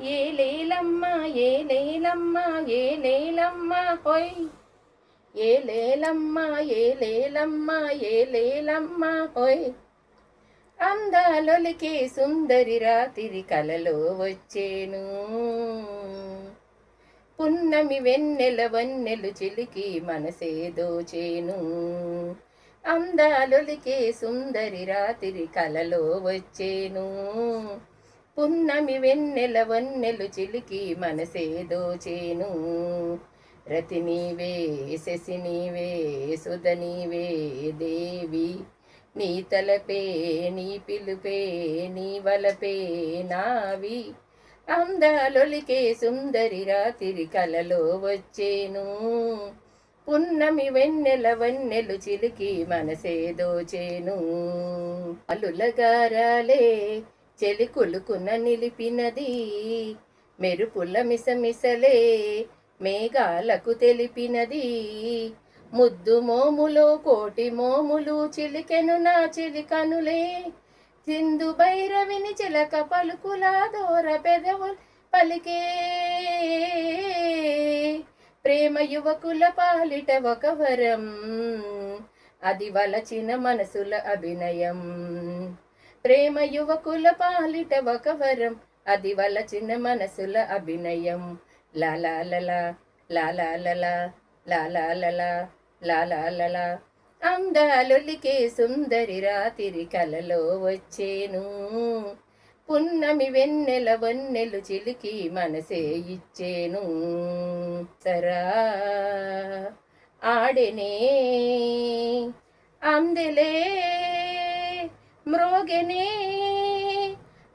ఏ లేలమ్మ ఏ లేలమ్మ ఏ లేలమ్మ హోయ్. ఏ లేలమ్మ ఏ లేలమ్మ ఏ లేలమ్మ హోయ్. అందాలొలికే సుందరి రాతిరి కలలో వచ్చేను. పున్నమి వెన్నెల వన్నెలు చిలికి మనసే దోచేను అందాలొలికే సుందరి రాతిరి కలలో వచ్చేను. పున్నమి వెన్నెల వన్నెలు చిలికి మనసే దోచేను రతి నీవే శశి నీవే సుధ నీవే దేవి. నీ తలపే నీ పిలుపే నీ వలపే నావి. అందాలొలికే సుందరి రాత్రి కలలో వచ్చేను. పున్నమి వెన్నెల వన్నెలు చిలికి మనసే దోచేను అలులగారాలే చెలి నిలిపినది. మెరుపుల మిసమిసలే మేఘాలకు తెలిపినది. ముద్దు మోములో కోటి మోములు చిలికెను నా చిలికనులే. సింధు భైరవిని చిలక పలుకుల దూర పెదవులు పలికే. ప్రేమ యువకుల పాలిట ఒక వరం అది వలచిన మనసుల అభినయం. ప్రేమ యువకుల పాలిట ఒక వరం అది వలచిన మనసుల అభినయం. లాలాలలా లాలాలలా లాలాలలా లాలాలలా అందాలొలికే సుందరి రాతిరి కలలో వచ్చేను. పున్నమి వెన్నెల వన్నెలు చిలికి మనసే ఇచ్చేను. సరా ఆడెనే అందెలే మ్రోగెనే.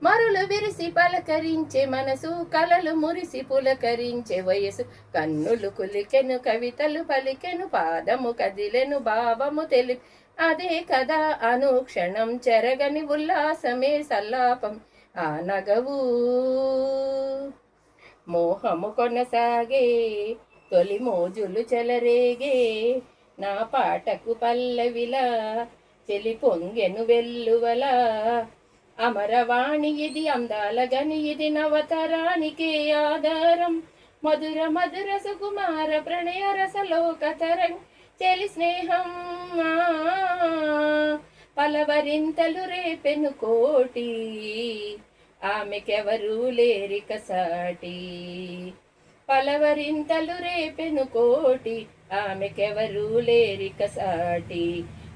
మరులు విరిసి పలకరించే మనసు కలలు మురిసి పులకరించే వయసు. కన్నులు కులికెను కవితలు పలికెను పాదము కదిలెను భావము తెలి. అదే కదా అనుక్షణం చెరగని ఉల్లాసమే సల్లాపం. ఆ నగవు. మోహము కొనసాగే తొలి మోజులు చెలరేగే. నా పాటకు పల్లవిలా చెలి పొంగెను వెల్లువల అమరవాణి ఇది అందాల గని ఇది నవతరానికే ఆధారం. మధుర మధుర సుకుమార ప్రణయ రసలోకతరం చెలి స్నేహం. పలవరింతలు రేపెను కోటి. ఆమెకెవరు లేరిక సాటి. పలవరింతలు రేపెను కోటి. ఆమెకెవరు లేరిక సాటి.